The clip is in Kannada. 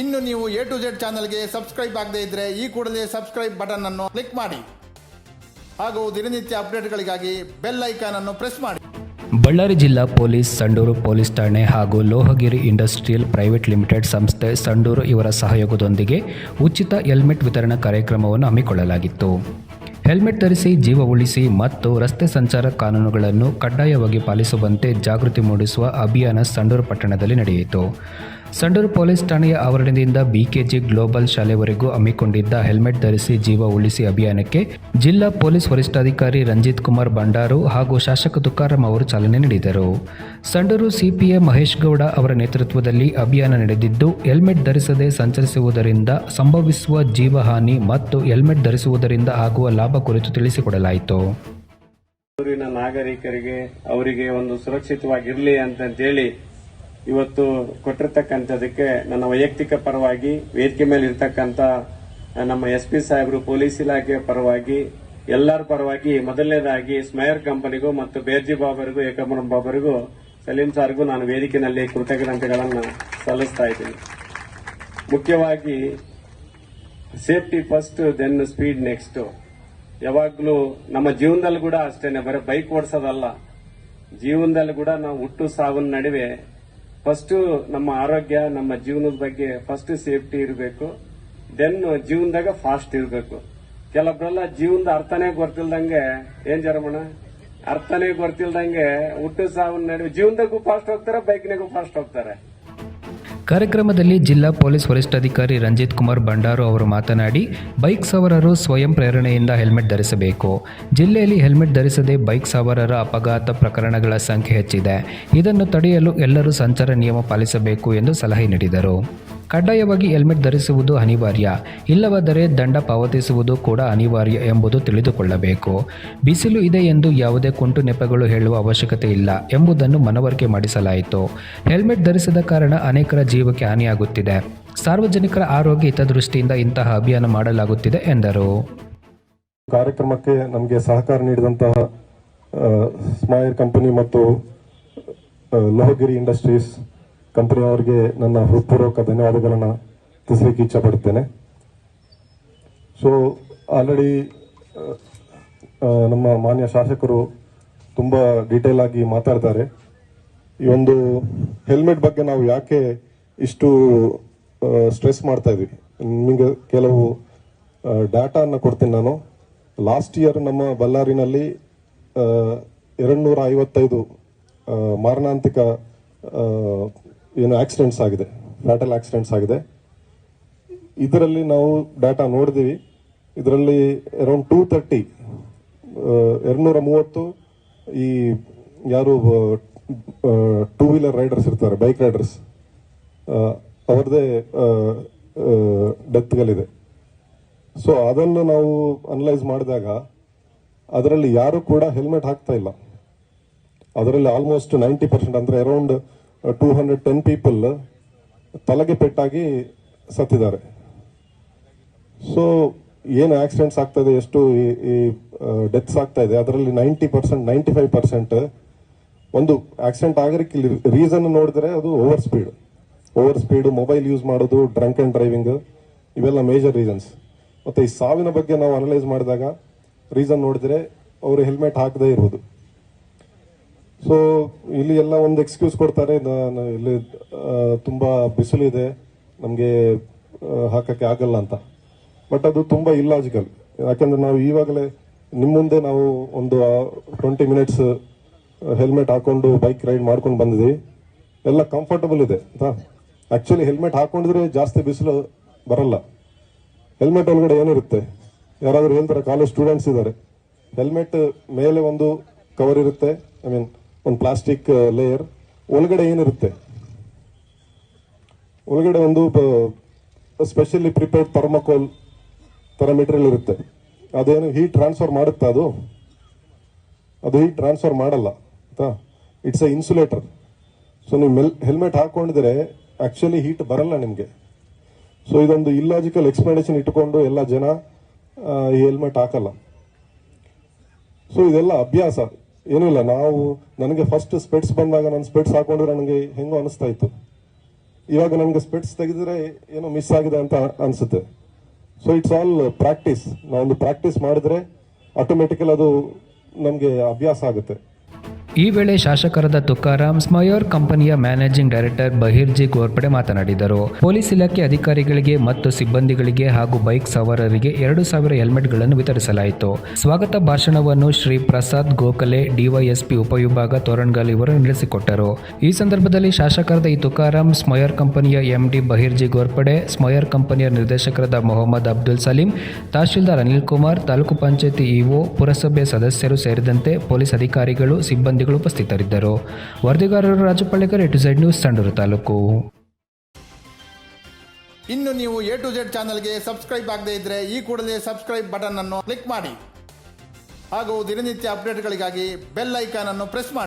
ಇನ್ನು ನೀವು ಎ ಟು ಜೆಡ್ ಚಾನಲ್ಗೆ ಸಬ್ಸ್ಕ್ರೈಬ್ ಆಗದೇ ಇದ್ದರೆ ಈ ಕೂಡಲೇ ಸಬ್ಸ್ಕ್ರೈಬ್ ಬಟನ್ ಅನ್ನು ಕ್ಲಿಕ್ ಮಾಡಿ. ಹಾಗೂ ದಿನನಿತ್ಯ ಅಪ್ಡೇಟ್ಗಳಿಗಾಗಿ ಬೆಲ್ ಐಕಾನ್ ಅನ್ನು ಪ್ರೆಸ್ ಮಾಡಿ. ಬಳ್ಳಾರಿ ಜಿಲ್ಲಾ ಪೊಲೀಸ್, ಸಂಡೂರು ಪೊಲೀಸ್ ಠಾಣೆ ಹಾಗೂ ಲೋಹಗಿರಿ ಇಂಡಸ್ಟ್ರಿಯಲ್ ಪ್ರೈವೇಟ್ ಲಿಮಿಟೆಡ್ ಸಂಸ್ಥೆ ಸಂಡೂರು ಇವರ ಸಹಯೋಗದೊಂದಿಗೆ ಉಚಿತ ಹೆಲ್ಮೆಟ್ ವಿತರಣಾ ಕಾರ್ಯಕ್ರಮವನ್ನು ಹಮ್ಮಿಕೊಳ್ಳಲಾಗಿತ್ತು. ಹೆಲ್ಮೆಟ್ ಧರಿಸಿ ಜೀವ ಉಳಿಸಿ ಮತ್ತು ರಸ್ತೆ ಸಂಚಾರ ಕಾನೂನುಗಳನ್ನು ಕಡ್ಡಾಯವಾಗಿ ಪಾಲಿಸುವಂತೆ ಜಾಗೃತಿ ಮೂಡಿಸುವ ಅಭಿಯಾನ ಸಂಡೂರು ಪಟ್ಟಣದಲ್ಲಿ ನಡೆಯಿತು. ಸಂಡೂರು ಪೊಲೀಸ್ ಠಾಣೆಯ ಆವರಣದಿಂದ ಬಿಕೆಜಿ ಗ್ಲೋಬಲ್ ಶಾಲೆವರೆಗೂ ಹಮ್ಮಿಕೊಂಡಿದ್ದ ಹೆಲ್ಮೆಟ್ ಧರಿಸಿ ಜೀವ ಉಳಿಸಿ ಅಭಿಯಾನಕ್ಕೆ ಜಿಲ್ಲಾ ಪೊಲೀಸ್ ವರಿಷ್ಠಾಧಿಕಾರಿ ರಂಜಿತ್ ಕುಮಾರ್ ಭಂಡಾರು ಹಾಗೂ ಶಾಸಕ ತುಕಾರಾಂ ಅವರು ಚಾಲನೆ ನೀಡಿದರು. ಸಂಡೂರು ಸಿಪಿಎ ಮಹೇಶ್ ಗೌಡ ಅವರ ನೇತೃತ್ವದಲ್ಲಿ ಅಭಿಯಾನ ನಡೆದಿದ್ದು, ಹೆಲ್ಮೆಟ್ ಧರಿಸದೆ ಸಂಚರಿಸುವುದರಿಂದ ಸಂಭವಿಸುವ ಜೀವಹಾನಿ ಮತ್ತು ಹೆಲ್ಮೆಟ್ ಧರಿಸುವುದರಿಂದ ಆಗುವ ಲಾಭ ಕುರಿತು ತಿಳಿಸಿಕೊಡಲಾಯಿತು. ನಾಗರಿಕರಿಗೆ ಅವರಿಗೆ ಒಂದು ಸುರಕ್ಷಿತವಾಗಿರ್ಲಿ ಅಂತಂತೇಳಿ ಇವತ್ತು ಕೊಟ್ಟಿರ್ತಕ್ಕಂಥದಕ್ಕೆ ನನ್ನ ವೈಯಕ್ತಿಕ ಪರವಾಗಿ, ವೇದಿಕೆ ಮೇಲೆ ಇರ್ತಕ್ಕಂಥ ನಮ್ಮ ಎಸ್ ಪಿ ಸಾಹೇಬರು, ಪೊಲೀಸ್ ಇಲಾಖೆಯ ಪರವಾಗಿ, ಎಲ್ಲರ ಪರವಾಗಿ ಮೊದಲನೇದಾಗಿ ಸ್ಮೈರ್ ಕಂಪನಿಗೂ ಮತ್ತು ಬೇರ್ಜಿ ಬಾಬರಿಗೂ ಏಕಮರಂ ಬಾಬರಿಗೂ, ಸಲೀಂ ಸಾರ್ಗೂ ನಾನು ವೇದಿಕೆಯಲ್ಲಿ ಕೃತಜ್ಞತೆಗಳನ್ನು ಸಲ್ಲಿಸ್ತಾ ಇದ್ದೀನಿ. ಮುಖ್ಯವಾಗಿ, safety first, then speed next. ಯಾವಾಗಲೂ ನಮ್ಮ ಜೀವನದಲ್ಲಿ ಕೂಡ ಅಷ್ಟೇನೆ, ಬರೀ ಬೈಕ್ ಓಡಿಸೋದಲ್ಲ. ಜೀವನದಲ್ಲಿ ಕೂಡ ನಾವು ಹುಟ್ಟು ಸಾವಿನ ನಡುವೆ ಫಸ್ಟ್ ನಮ್ಮ ಆರೋಗ್ಯ, ನಮ್ಮ ಜೀವನದ ಬಗ್ಗೆ ಫಸ್ಟ್ ಸೇಫ್ಟಿ ಇರಬೇಕು. ದೆನ್ ಜೀವನದಾಗ ಫಾಸ್ಟ್ ಇರಬೇಕು. ಕೆಲವೊಬ್ರೆಲ್ಲ ಜೀವನದ ಅರ್ಥನೇ ಗೊತ್ತಿಲ್ದಂಗೆ, ಏನ್ ಜರಮಣ? ಅರ್ಥನೇ ಗೊತ್ತಿಲ್ದಂಗೆ, ಹುಟ್ಟು ಸಾವು ನಡುವೆ ಜೀವನದಾಗೂ ಫಾಸ್ಟ್ ಹೋಗ್ತಾರೆ, ಬೈಕ್ನಾಗೂ ಫಾಸ್ಟ್ ಹೋಗ್ತಾರೆ. ಕಾರ್ಯಕ್ರಮದಲ್ಲಿ ಜಿಲ್ಲಾ ಪೊಲೀಸ್ ವರಿಷ್ಠಾಧಿಕಾರಿ ರಂಜಿತ್ ಕುಮಾರ್ ಭಂಡಾರು ಅವರು ಮಾತನಾಡಿ, ಬೈಕ್ ಸವಾರರು ಸ್ವಯಂ ಪ್ರೇರಣೆಯಿಂದ ಹೆಲ್ಮೆಟ್ ಧರಿಸಬೇಕು. ಜಿಲ್ಲೆಯಲ್ಲಿ ಹೆಲ್ಮೆಟ್ ಧರಿಸದೆ ಬೈಕ್ ಸವಾರರ ಅಪಘಾತ ಪ್ರಕರಣಗಳ ಸಂಖ್ಯೆ ಹೆಚ್ಚಿದೆ. ಇದನ್ನು ತಡೆಯಲು ಎಲ್ಲರೂ ಸಂಚಾರ ನಿಯಮ ಪಾಲಿಸಬೇಕು ಎಂದು ಸಲಹೆ ನೀಡಿದರು. ಕಡ್ಡಾಯವಾಗಿ ಹೆಲ್ಮೆಟ್ ಧರಿಸುವುದು ಅನಿವಾರ್ಯ, ಇಲ್ಲವಾದರೆ ದಂಡ ಪಾವತಿಸುವುದು ಕೂಡ ಅನಿವಾರ್ಯ ಎಂಬುದು ತಿಳಿದುಕೊಳ್ಳಬೇಕು. ಬಿಸಿಲು ಇದೆ ಎಂದು ಯಾವುದೇ ಕುಂಟು ನೆಪಗಳು ಹೇಳುವ ಅವಶ್ಯಕತೆ ಇಲ್ಲ ಎಂಬುದನ್ನು ಮನವರಿಕೆ ಮಾಡಿಸಲಾಯಿತು. ಹೆಲ್ಮೆಟ್ ಧರಿಸದ ಕಾರಣ ಅನೇಕರ ಜೀವಕ್ಕೆ ಹಾನಿಯಾಗುತ್ತಿದೆ. ಸಾರ್ವಜನಿಕರ ಆರೋಗ್ಯ ಹಿತದೃಷ್ಟಿಯಿಂದ ಇಂತಹ ಅಭಿಯಾನ ಮಾಡಲಾಗುತ್ತಿದೆ ಎಂದರು. ಕಾರ್ಯಕ್ರಮಕ್ಕೆ ನಮಗೆ ಸಹಕಾರ ನೀಡಿದಂತಹ ಸ್ಮೈರ್ ಕಂಪನಿ ಮತ್ತು ಲೋಹಗಿರಿ ಇಂಡಸ್ಟ್ರೀಸ್ ಕಂಪನಿಯವರಿಗೆ ನನ್ನ ಹೃತ್ಪೂರ್ವಕ ಧನ್ಯವಾದಗಳನ್ನು ತಿಳಿಸಲಿಕ್ಕೆ ಇಚ್ಛಪಡುತ್ತೇನೆ. ಸೊ ಆಲ್ರೆಡಿ ನಮ್ಮ ಮಾನ್ಯ ಶಾಸಕರು ತುಂಬ ಡೀಟೇಲ್ ಆಗಿ ಮಾತಾಡ್ತಾರೆ. ಈ ಒಂದು ಹೆಲ್ಮೆಟ್ ಬಗ್ಗೆ ನಾವು ಯಾಕೆ ಇಷ್ಟು ಸ್ಟ್ರೆಸ್ ಮಾಡ್ತಾ ಇದ್ವಿ ನಿಮಗೆ ಕೆಲವು ಡಾಟಾನ ಕೊಡ್ತೀನಿ ನಾನು. ಲಾಸ್ಟ್ ಇಯರ್ ನಮ್ಮ ಬಳ್ಳಾರಿನಲ್ಲಿ ಎರಡು ನೂರ ಐವತ್ತೈದು ಮಾರಣಾಂತಿಕ ಏನು ಆಕ್ಸಿಡೆಂಟ್ಸ್ ಆಗಿದೆ ಫ್ಯಾಟಲ್ ಆಕ್ಸಿಡೆಂಟ್ಸ್ ಆಗಿದೆ. ಇದರಲ್ಲಿ ನಾವು ಡಾಟಾ ನೋಡಿದೀವಿ. ಇದರಲ್ಲಿ ಅರೌಂಡ್ ಟೂ ತರ್ಟಿ ಎರಡುನೂರ ಮೂವತ್ತು ಈ ಯಾರು ಟೂ ವೀಲರ್ ರೈಡರ್ಸ್ ಇರ್ತಾರೆ ಬೈಕ್ ರೈಡರ್ಸ್ ಅವರದೇ ಡೆತ್ಗಳಿದೆ ಸೊ ಅದನ್ನು ನಾವು ಅನಲೈಸ್ ಮಾಡಿದಾಗ ಅದರಲ್ಲಿ ಯಾರು ಕೂಡ ಹೆಲ್ಮೆಟ್ ಹಾಕ್ತಾ ಇಲ್ಲ. ಅದರಲ್ಲಿ ಆಲ್ಮೋಸ್ಟ್ ನೈಂಟಿ ಪರ್ಸೆಂಟ್ ಅಂದರೆ around two hundred ten people ತಲೆಗೆ ಪೆಟ್ಟಾಗಿ ಸತ್ತಿದ್ದಾರೆ. ಸೊ ಏನು ಆಕ್ಸಿಡೆಂಟ್ಸ್ ಆಗ್ತಾ ಇದೆ ಎಷ್ಟು ಈ ಡೆತ್ಸ್ ಆಗ್ತಾ ಇದೆ, ಅದರಲ್ಲಿ ninety percent ninety five percent ಒಂದು ಆಕ್ಸಿಡೆಂಟ್ ಆಗೋದಕ್ಕೆ ರೀಸನ್ ನೋಡಿದ್ರೆ ಅದು over speed over speed mobile use ಮಾಡೋದು ಡ್ರಂಕ್ ಅಂಡ್ ಡ್ರೈವಿಂಗ್ ಇವೆಲ್ಲ ಮೇಜರ್ ರೀಸನ್ಸ್ ಮತ್ತೆ ಈ ಸಾವಿನ ಬಗ್ಗೆ ನಾವು ಅನಲೈಸ್ ಮಾಡಿದಾಗ ರೀಸನ್ ನೋಡಿದ್ರೆ ಅವರು ಹೆಲ್ಮೆಟ್ ಹಾಕದೇ ಇರುವುದು ಸೊ ಇಲ್ಲಿ ಎಲ್ಲ ಒಂದು ಎಕ್ಸ್ಕ್ಯೂಸ್ ಕೊಡ್ತಾರೆ. ಇಲ್ಲಿ ತುಂಬ ಬಿಸಿಲಿದೆ ಬಿಸಿಲು ನಮಗೆ ಹಾಕಕ್ಕೆ ಆಗಲ್ಲ ಅಂತ. ಬಟ್ ಅದು ತುಂಬ ಇಲ್ಲಾಜಿಕಲ್ ಯಾಕಂದ್ರೆ ನಾವು ಈವಾಗಲೇ ನಿಮ್ಮ ಮುಂದೆ ನಾವು ಒಂದು ಟ್ವೆಂಟಿ ಮಿನಿಟ್ಸ್ ಹೆಲ್ಮೆಟ್ ಹಾಕೊಂಡು ಬೈಕ್ ರೈಡ್ ಮಾಡ್ಕೊಂಡು ಬಂದಿದ್ವಿ. ಎಲ್ಲ ಕಂಫರ್ಟಬಲ್ ಇದೆ ಆಕ್ಚುಲಿ ಹೆಲ್ಮೆಟ್ ಹಾಕೊಂಡಿದ್ರೆ ಜಾಸ್ತಿ ಬಿಸಿಲು ಬರಲ್ಲ. ಹೆಲ್ಮೆಟ್ ಒಳಗಡೆ ಏನಿರುತ್ತೆ? ಯಾರಾದರೂ ಹೇಳ್ತಾರೆ ಕಾಲೇಜ್ ಸ್ಟೂಡೆಂಟ್ಸ್ ಇದ್ದಾರೆ. ಹೆಲ್ಮೆಟ್ ಮೇಲೆ ಒಂದು ಕವರ್ ಇರುತ್ತೆ. ಐ ಮೀನ್ ಒಂದು ಪ್ಲಾಸ್ಟಿಕ್ ಲೇಯರ್ ಒಳಗಡೆ ಏನಿರುತ್ತೆ? ಒಳಗಡೆ ಒಂದು ಸ್ಪೆಷಲಿ ಪ್ರಿಪೇರ್ಡ್ ಥರ್ಮಕೋಲ್ ಥರ ಮೆಟೀರಿಯಲ್ ಇರುತ್ತೆ. ಅದೇನು ಹೀಟ್ ಟ್ರಾನ್ಸ್ಫರ್ ಮಾಡುತ್ತಾ ಅದು? ಅದು ಹೀಟ್ ಟ್ರಾನ್ಸ್ಫರ್ ಮಾಡಲ್ಲ, ಆಯ್ತಾ? ಇಟ್ಸ್ ಎ ಇನ್ಸುಲೇಟರ್ ಸೊ ನೀವು ಮೆಲ್ ಹೆಲ್ಮೆಟ್ ಹಾಕೊಂಡಿದ್ರೆ ಆಕ್ಚುಲಿ ಹೀಟ್ ಬರಲ್ಲ ನಿಮಗೆ. ಸೊ ಇದೊಂದು ಇಲ್ಲಾಜಿಕಲ್ ಎಕ್ಸ್ಪ್ಲನೇಷನ್ ಇಟ್ಕೊಂಡು ಎಲ್ಲ ಜನ ಈ ಹೆಲ್ಮೆಟ್ ಹಾಕಲ್ಲ. ಸೊ ಇದೆಲ್ಲ ಅಭ್ಯಾಸ. ಏನಿಲ್ಲ, ನಾವು ನನಗೆ ಫಸ್ಟ್ ಸ್ಪೆಟ್ಸ್ ಬಂದಾಗ ನಾನು ಸ್ಪೆಟ್ಸ್ ಹಾಕೊಂಡ್ರೆ ನನಗೆ ಹೆಂಗೋ ಅನಿಸ್ತಾ ಇತ್ತು. ಇವಾಗ ನನಗೆ ಸ್ಪೆಟ್ಸ್ ತೆಗೆದ್ರೆ ಏನೋ ಮಿಸ್ ಆಗಿದೆ ಅಂತ ಅನ್ಸುತ್ತೆ. ಸೊ ಇಟ್ಸ್ ಆಲ್ ಪ್ರಾಕ್ಟೀಸ್ ನಾವೊಂದು ಪ್ರಾಕ್ಟೀಸ್ ಮಾಡಿದ್ರೆ ಆಟೋಮೆಟಿಕಲ್ ಅದು ನಮಗೆ ಅಭ್ಯಾಸ ಆಗುತ್ತೆ. ಈ ವೇಳೆ ಶಾಸಕರಾದ ತುಕಾರಾಮ್ ಸ್ಮಯೋರ್ ಕಂಪನಿಯ ಮ್ಯಾನೇಜಿಂಗ್ ಡೈರೆಕ್ಟರ್ ಬಹಿರ್ಜಿ ಗೋರ್ಪಡೆ ಮಾತನಾಡಿದರು. ಪೊಲೀಸ್ ಇಲಾಖೆ ಅಧಿಕಾರಿಗಳಿಗೆ ಮತ್ತು ಸಿಬ್ಬಂದಿಗಳಿಗೆ ಹಾಗೂ ಬೈಕ್ ಸವಾರರಿಗೆ ಎರಡು ಸಾವಿರ ಹೆಲ್ಮೆಟ್ಗಳನ್ನು ವಿತರಿಸಲಾಯಿತು. ಸ್ವಾಗತ ಭಾಷಣವನ್ನು ಶ್ರೀ ಪ್ರಸಾದ್ ಗೋಖಲೆ, ಡಿವೈಎಸ್ಪಿ ಉಪವಿಭಾಗ ತೋರಣಗಲ್ ಇವರು ನಡೆಸಿಕೊಟ್ಟರು ಈ ಸಂದರ್ಭದಲ್ಲಿ ಶಾಸಕರಾದ ಈ ತುಕಾರಾಮ್ ಸ್ಮಯೋರ್ ಕಂಪನಿಯ ಎಂಡಿ ಬಹಿರ್ಜಿ ಗೋರ್ಪಡೆ ಸ್ಮಯೋರ್ ಕಂಪನಿಯ ನಿರ್ದೇಶಕರಾದ ಮೊಹಮ್ಮದ್ ಅಬ್ದುಲ್ ಸಲೀಂ, ತಹಶೀಲ್ದಾರ್ ಅನಿಲ್ ಕುಮಾರ್, ತಾಲೂಕು ಪಂಚಾಯತಿ ಇಒ, ಪುರಸಭೆ ಸದಸ್ಯರು ಸೇರಿದಂತೆ ಪೊಲೀಸ್ ಅಧಿಕಾರಿಗಳು ಸಿಬ್ಬಂದಿಗಳು ಉಪಸ್ಥಿತರಿದ್ದರು. ವರದಿಗಾರರು Rajapallikar A to Z news Sandur taluk. ಇನ್ನು ನೀವು ಎ ಟು ಜೆಡ್ ಚಾನಲ್ಗೆ ಸಬ್ಸ್ಕ್ರೈಬ್ ಆಗದೇ ಇದ್ರೆ ಈ ಕೂಡಲೇ ಸಬ್ಸ್ಕ್ರೈಬ್ ಬಟನ್ ಅನ್ನು ಕ್ಲಿಕ್ ಮಾಡಿ. ಹಾಗೂ ದಿನನಿತ್ಯ ಅಪ್ಡೇಟ್ಗಳಿಗಾಗಿ ಬೆಲ್ ಐಕಾನ್ ಅನ್ನು ಪ್ರೆಸ್ ಮಾಡಿ.